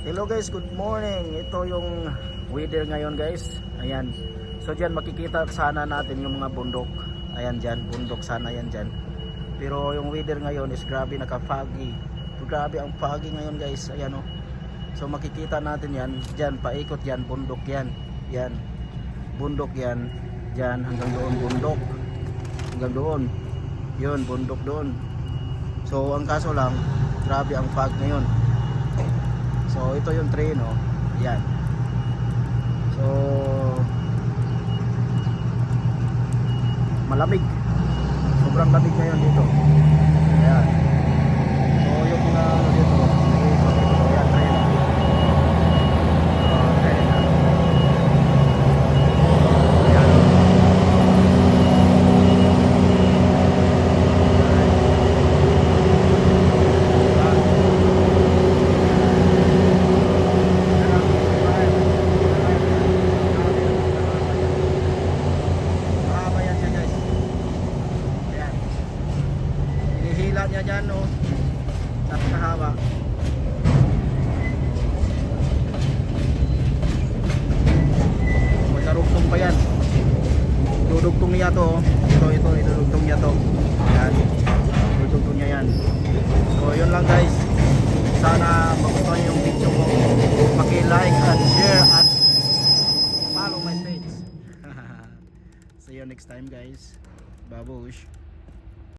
Hello guys, good morning. Ito yung weather ngayon guys. Ayan. So diyan makikita sana natin yung mga bundok. Ayan diyan, bundok sana yan diyan. Pero yung weather ngayon is grabe naka-foggy. Grabe ang foggy ngayon guys. Ayan oh. So makikita natin yan. Diyan paikot yan, bundok yan. Yan. Bundok yan. Diyan hanggang doon bundok. Hanggang doon. Yun, bundok doon. So ang kaso lang, grabe ang fog ngayon. So ito yung train oh. Yan. So malamig. Sobrang lamig ngayon dito. Ayan. So yung mga ano dito, naiikot dito. Ayan, train. Oh, train. Ayan. Mahaba yan siya guys. Ayan. Hinihila niya dyan no. Napakahaba. Magkarugtong pa yan. Dudugtong niya to. oh. Ito, ito, idudugtong niya to. Ayan. Dudugtong niya yan. So yun lang guys. Sana magustuhan yung video ko. Paki-like and share at follow my page. See you next time guys. Babush.